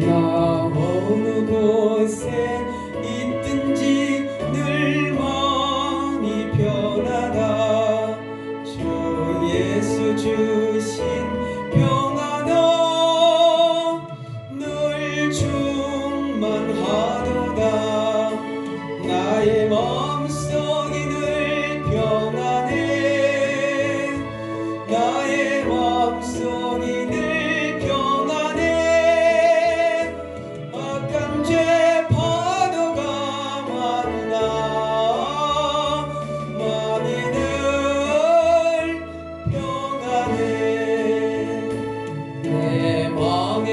나 어느 곳에 있든지 늘 많이 변하다.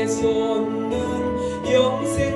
손은 영생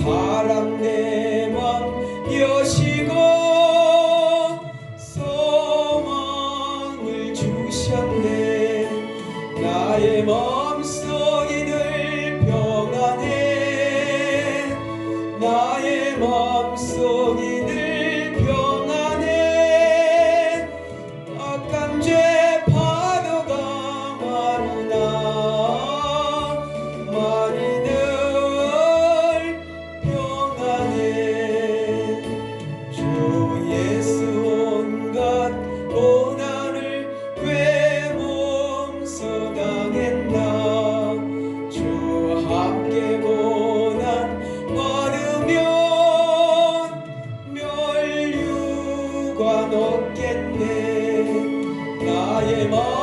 사랑 내 맘 여시고 소망을 주셨네. 나의 마음속이 늘 평안해. 나의 마음속이 늘 나의